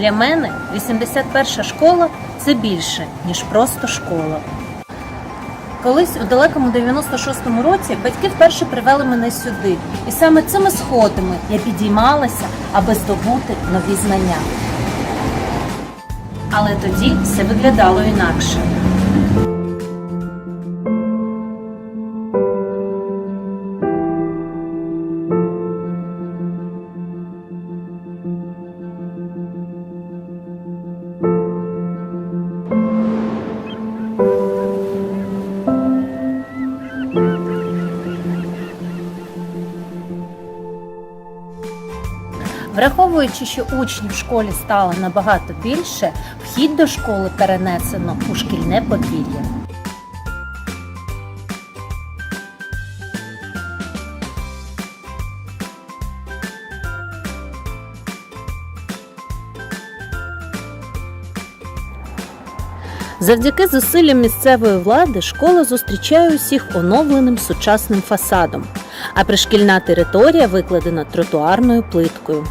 Для мене 81 школа це більше, ніж просто школа. Колись у далекому 96-му році батьки вперше привели мене сюди, і саме цими сходами я підіймалася, аби здобути нові знання. Але тоді все виглядало інакше. Враховуючи, що учнів в школі стало набагато більше, вхід до школи перенесено у шкільне подвір'я. Завдяки зусиллям місцевої влади школа зустрічає усіх оновленим сучасним фасадом, а пришкільна територія викладена тротуарною плиткою.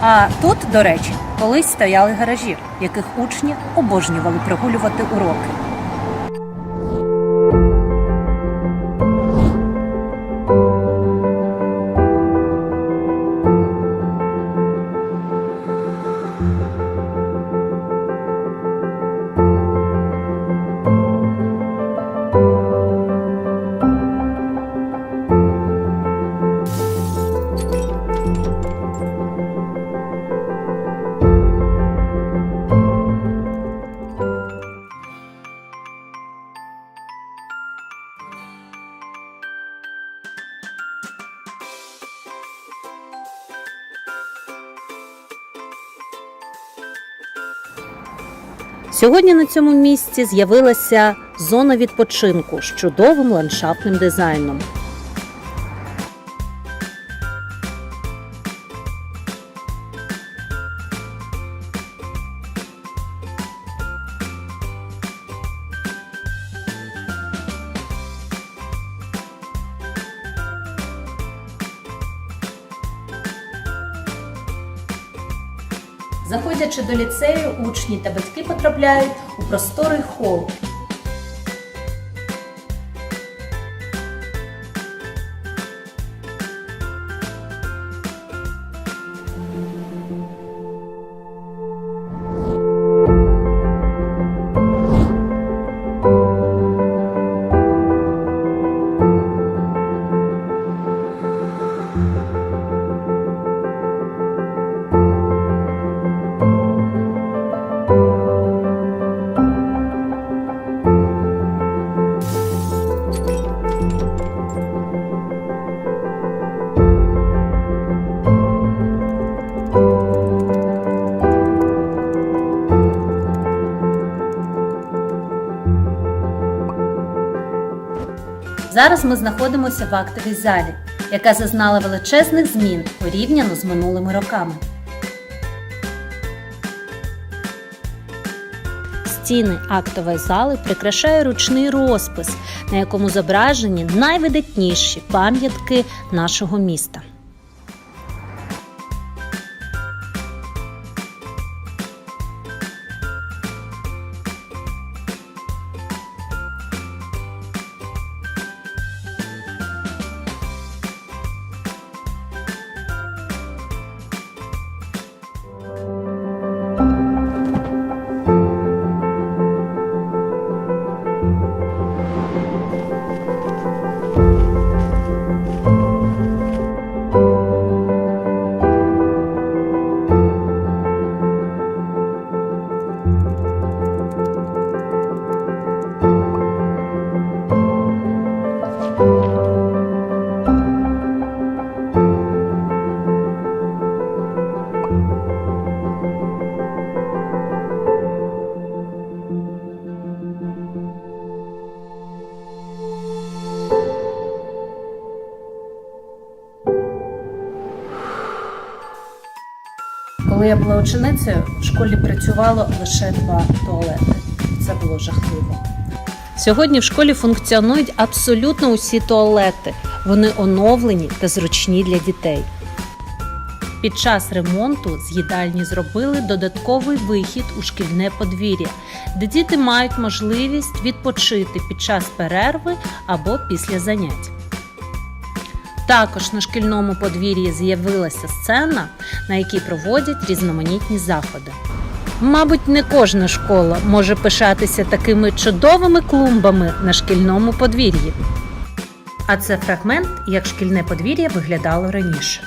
А тут, до речі, колись стояли гаражі, яких учні обожнювали прогулювати уроки. Сьогодні на цьому місці з'явилася зона відпочинку з чудовим ландшафтним дизайном. Заходячи до ліцею, учні та батьки потрапляють у просторий хол. Зараз ми знаходимося в актовій залі, яка зазнала величезних змін порівняно з минулими роками. Стіни актової зали прикрашає ручний розпис, на якому зображені найвидатніші пам'ятки нашого міста. Я була ученицею, в школі працювало лише два туалети. Це було жахливо. Сьогодні в школі функціонують абсолютно усі туалети. Вони оновлені та зручні для дітей. Під час ремонту з їдальні зробили додатковий вихід у шкільне подвір'я, де діти мають можливість відпочити під час перерви або після занять. Також на шкільному подвір'ї з'явилася сцена, на якій проводять різноманітні заходи. Мабуть, не кожна школа може пишатися такими чудовими клумбами на шкільному подвір'ї. А це фрагмент, як шкільне подвір'я виглядало раніше.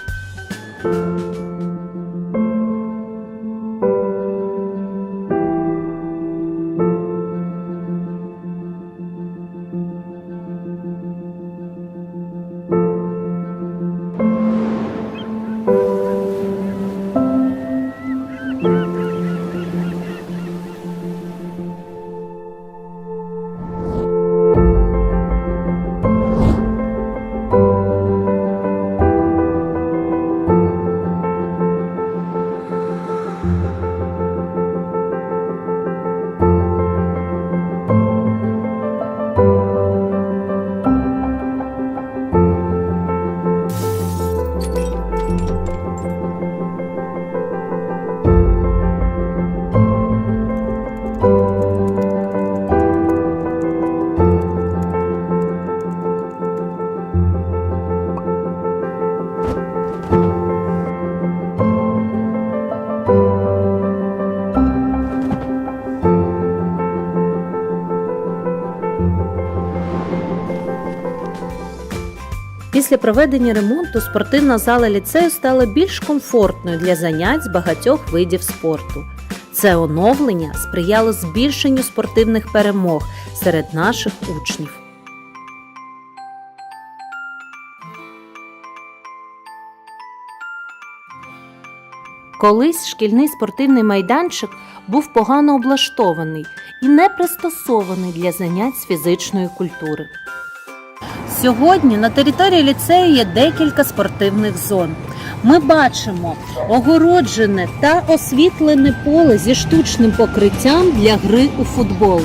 Після проведення ремонту спортивна зала ліцею стала більш комфортною для занять з багатьох видів спорту. Це оновлення сприяло збільшенню спортивних перемог серед наших учнів. Колись шкільний спортивний майданчик був погано облаштований і не пристосований для занять з фізичної культури. Сьогодні на території ліцею є декілька спортивних зон. Ми бачимо огороджене та освітлене поле зі штучним покриттям для гри у футбол.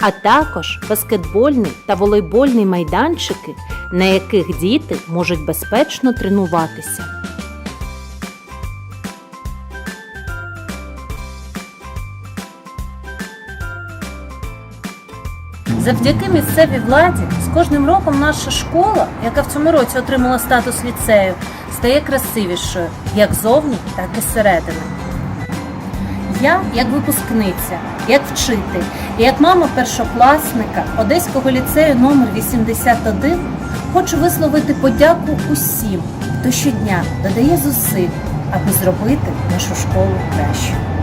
А також баскетбольний та волейбольний майданчики, на яких діти можуть безпечно тренуватися. Завдяки місцевій владі з кожним роком наша школа, яка в цьому році отримала статус ліцею, стає красивішою як зовні, так і зсередини. Я, як випускниця, як вчитель і як мама першокласника Одеського ліцею номер 81 хочу висловити подяку усім, хто щодня додає зусиль, аби зробити нашу школу кращою.